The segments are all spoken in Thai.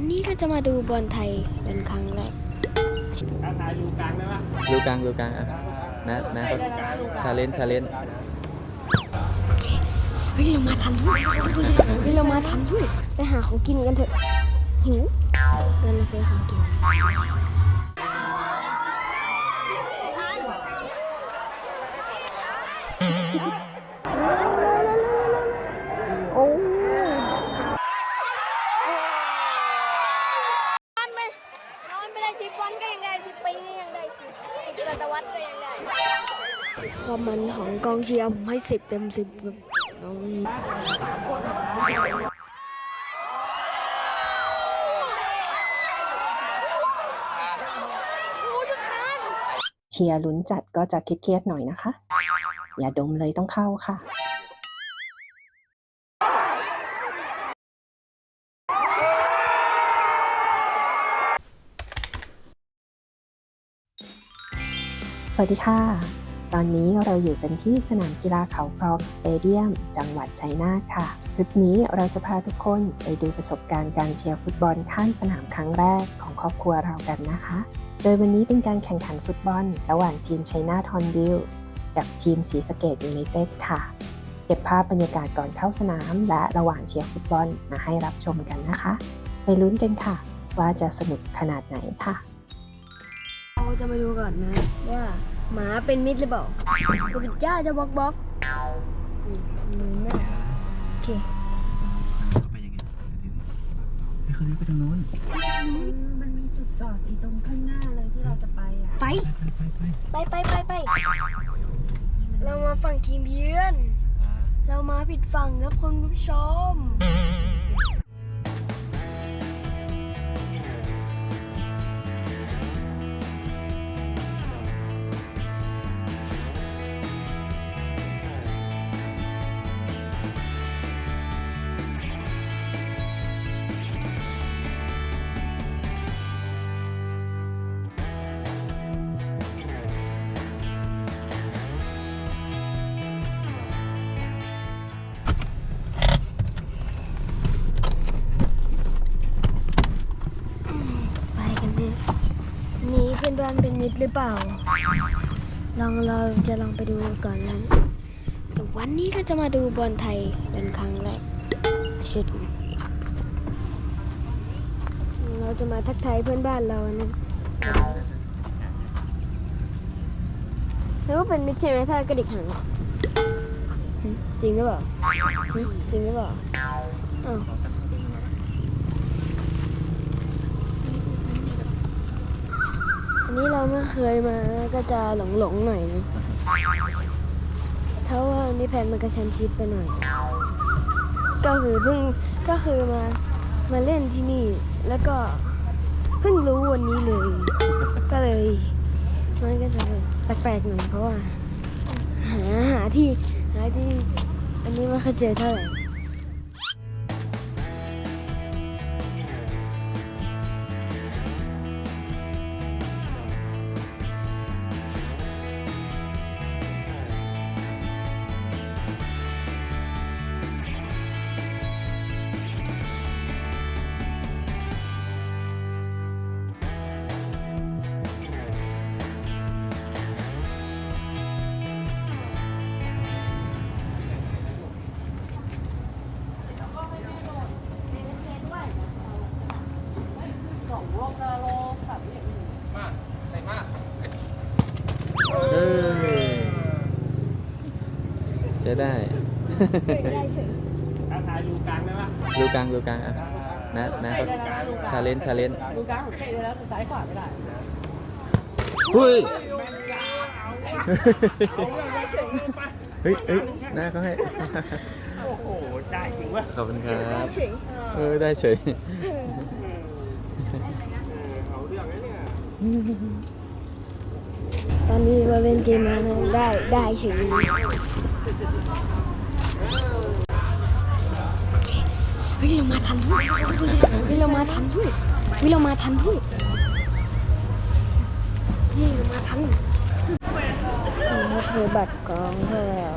วันนี้ก็จะมาดูบอลไทยเป็นครั้งแรกถ้าถ่ายอยู่กลางได้ปะดูกลางดูกลางอะนะนะชาเลนชาเลนเฮ้ยเรามาทันด้วยเฮ้ยเรามาทันด้วยไปหาของกินกันเถอะหิวเดินมาซื้อของกินโสิบวันก็ยังได้สิบปีก็ยังได้สิบสิบศตวรรษก็ยังได้ ความมันของกองเชียร์ผมให้สิบเต็มสิบแบบน้องเชียร์ลุ้นจัดก็จะเครียดๆหน่อยนะคะ อย่าดมเลยต้องเข้าค่ะ วัสดีค่ะ ตอนนี้เราอยู่กันที่สนามกีฬาเขาพรอมสเตเดียม จังหวัดชัยนาทค่ะ คลิปนี้เราจะพาทุกคนไปดูประสบการณ์การเชียร์ฟุตบอลข้างสนามครั้งแรกของครอบครัวเรากันนะคะ โดยวันนี้เป็นการแข่งขันฟุตบอล ระหว่างทีมชัยนาทฮอนบิลกับทีมศรีสะเกดยูไนเต็ดค่ะ เก็บภาพบรรยากาศก่อนเข้าสนาม และระหว่างเชียร์ฟุตบอลมาให้รับชมกันนะคะ ไปลุ้นกันค่ะ ว่าจะสนุกขนาดไหนค่ะ จะมาดูก่อนนะ ว่าหมาเป็นมิตรหรือเปล่าจะเป็นจ้าจะบล็อกบล็อกอืมมือหน้าโอเคไปยังไงไปเขาเลี้ยวไปทางโน้นมันมีจุดจอดอีตรงข้างหน้าเลยที่เราจะไปอะไปไปไปไปไปไปไปเรามาฝั่งทีมเยือน เรามาผิดฝั่งครับคุณผู้ชม พื่อนบ้านเป็นมิตรหรือเปล่า ลองเราจะลองไปดูก่อนนั้นแต่วันนี้ก็จะมาดูบอลไทยเป็นครั้งแรกชุดเราจะมาทักทายเพื่อนบ้านเรานะแล้วก็เป็นมิตรใช่ไหมถ้ากระดิกหางหึจริงหรือเปล่าหึจริงหรือเปล่าอ้าว อันนี้เราไม่เคยมาก็จะหลงหลงๆหน่อยนะเพราว่าอันนี้แผนมันกระชันชิดไปหน่อย ก็คือเพิ่งก็คือมามาเล่นที่นี่แล้วก็เพิ่งรู้วันนี้เลย ก็เลยมันก็จะแปลกๆหน่อยเพราะว่า หาหาที่หาที่อันนี้ไม่เคยเจอเท่าไหร่ ช้ได้ถ้าถ่ายอยู่กลางได้ปะดูกลางดูกลางอะนะนะชาเลนชาเลนดูกลางผมเตะไปแล้วแต่ซ้ายขวาไม่ได้หุ้ย เฮ้ยเฮ้ยหน้าเขาให้ โอ้โห ได้จริงวะขอบคุณครับเฉยเออ ได้เฉยเอาเรื่องนะเนี่ย ตอนนี้เราเล่นเกมมานะได้ได้เฉย เฮ้ยเรามาทันด้วยเฮ้ยเรามาทันด้วยเฮ้ยเรามาทันด้วยนี่เรามาทันนี่คือบัตรกองแล้ว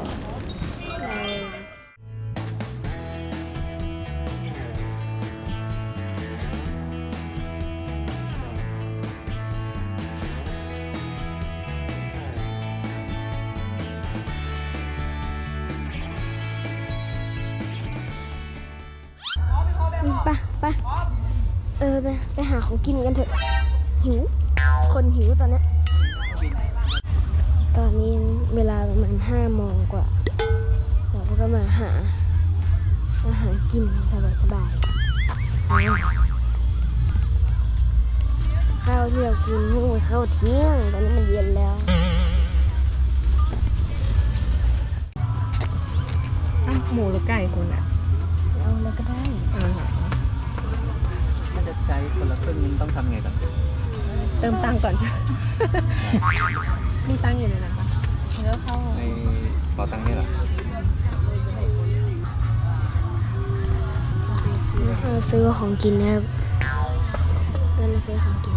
เออไปไปหาของกินกันเถอะ หิว คนหิวตอนเนี้ยตอนนี้เวลาประมาณห้าโมงกว่า เราก็มาหา อาหารกินสบายสบายๆข้าวที่เรากินนี่มันข้าวเที่ยง ตอนนี้มันเย็นแล้วหมูหรือไก่คุณอะเอาแล้วก็ได้ถ้าจะใช้ คนละครึ่งนี้ต้องทำไงก่อนเติมตังค์ก่อนจ้ะ มีตังค์อยู่ในนั้นปะแล้วเข้าในเป๋าตังค์นี่เหรอเออซื้อของกินนะครับเงินมาซื้อของกิน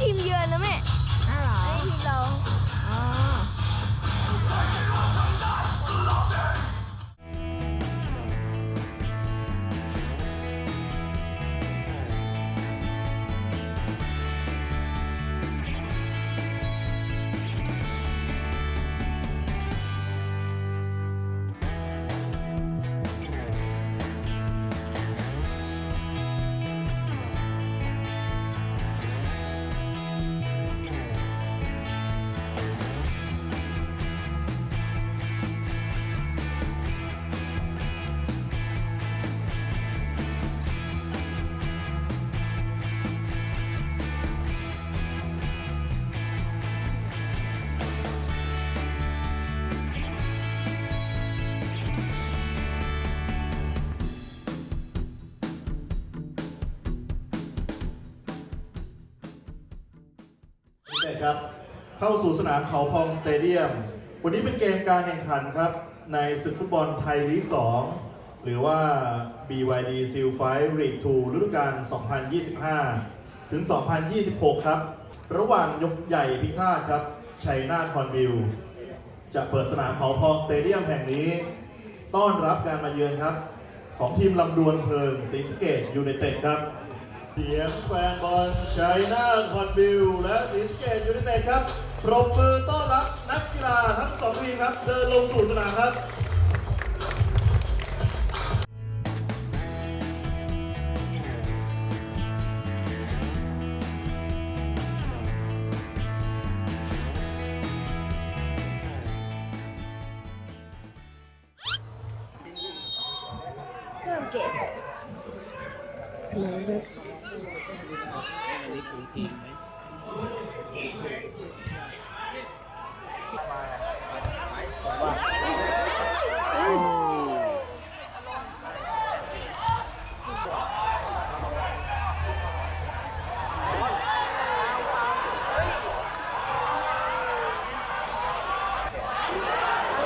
ทีมเยือนนะแม่ ครับ เข้าสู่สนามเขาพองสเตเดียม วันนี้เป็นเกมการแข่งขันครับ ในศึกฟุตบอลไทยลีก 2 หรือว่า BYD Seal 5 League 2ฤดูกาล 2025 ถึง 2026 ครับ ระหว่างยกใหญ่พิฆาตครับ ชัยนาทคอนบิล จะเปิดสนามเขาพองสเตเดียมแห่งนี้ ต้อนรับการมาเยือนครับ ของทีมลำดวนเพลิงศรีสเกดยูไนเต็ดครับ เสียงแฟนบอลชัยนาทคอนบิลและศรีสะเกดยูไนเต็ดครับปรบมือต้อนรับนักกีฬาทั้งสองทีมครับ เดินลงสู่สนามครับเริ่มเกม หนูแบบ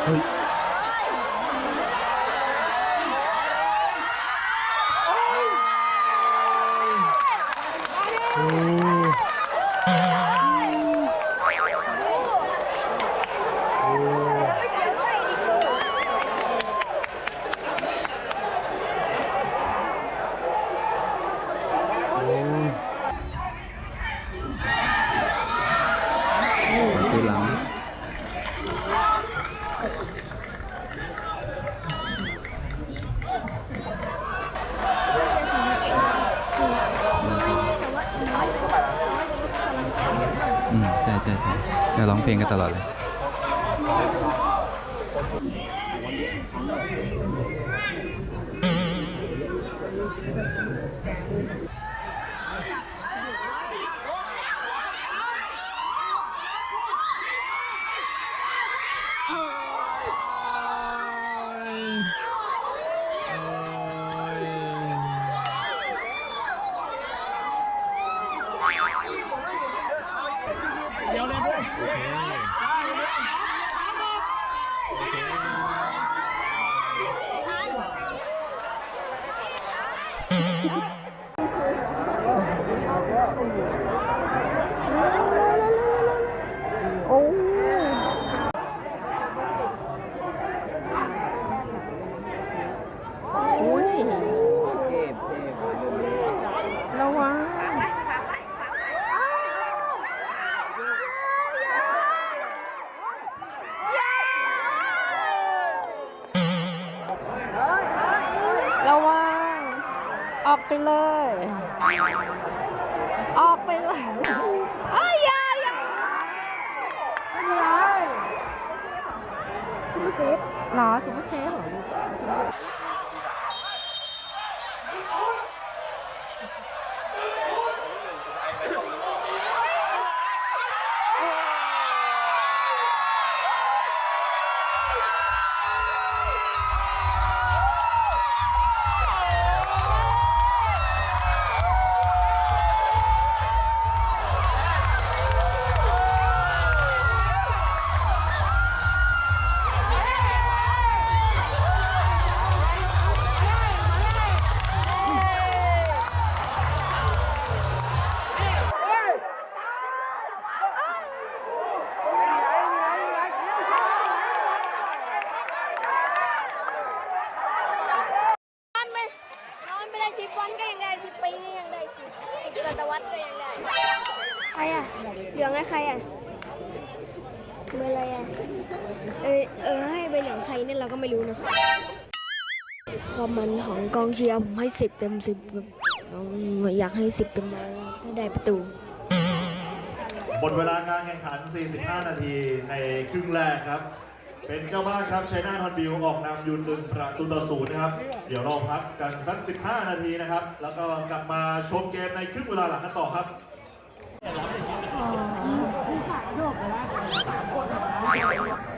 เฮ้ย เดี๋ยวร้องเพลงกันตลอดเลย ระวังระวัง ออกไปเลย ออกไปเลยเอ้ยอย่าอย่าไม่เป็นไรซุปเปอร์เซฟหรอซุปเปอร์เซฟเหรอ ความมันของกองเชียร์ผมให้สิบเต็มสิบแบบอยากให้สิบเต็มร้อยถ้าได้ประตูหมดเวลาการแข่งขัน 45 นาทีในครึ่งแรกครับ เป็นเจ้าบ้านครับชัยนาทฮอนบิวออกนำยูนหนึ่งประตูต่อศูนย์นะครับ เดี๋ยวเราพักกันสัก 15 นาทีนะครับ แล้วก็กลับมาชมเกมในครึ่งเวลาหลังกันต่อครับนิด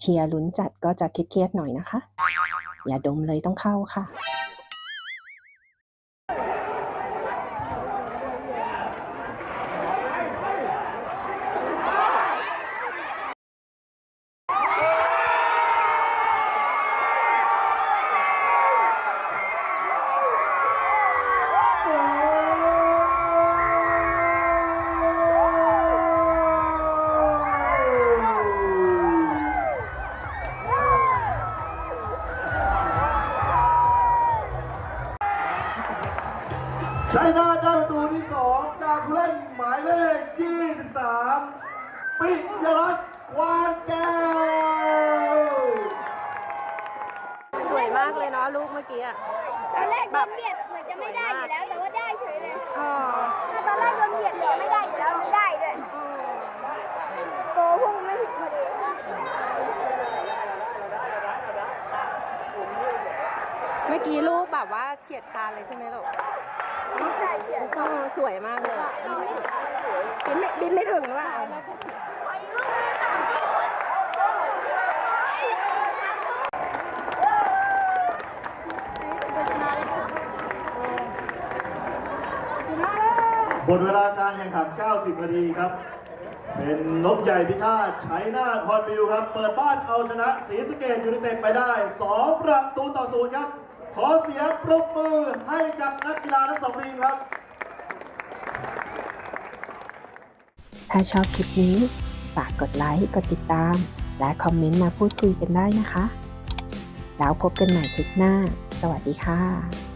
เชียร์ลุ้นจัดก็จะเครียดๆหน่อยนะคะ อย่าดมเลยต้องเข้าค่ะ อกี้ลูกแบบว่าเฉียดคานเลยใช่ไหมลูกใช่เฉียดเออสวยมากเลยบินไม่บินไม่ถึงว่าหมดเวลาการแข่งขัน 90 นาทีครับ เป็นนกใหญ่พิฆาตชัยนาทฮอตบิวครับ เปิดบ้านเอาชนะศรีสะเกดยูไนเต็ดไปได้ 2 ประตูต่อศูนย์ครับ ขอเสียงปรบมือให้กับนักกีฬาทั้งสองทีมครับ ถ้าชอบคลิปนี้ ฝากกดไลค์ กดติดตาม และคอมเมนต์มาพูดคุยกันได้นะคะ แล้วพบกันใหม่คลิปหน้า สวัสดีค่ะ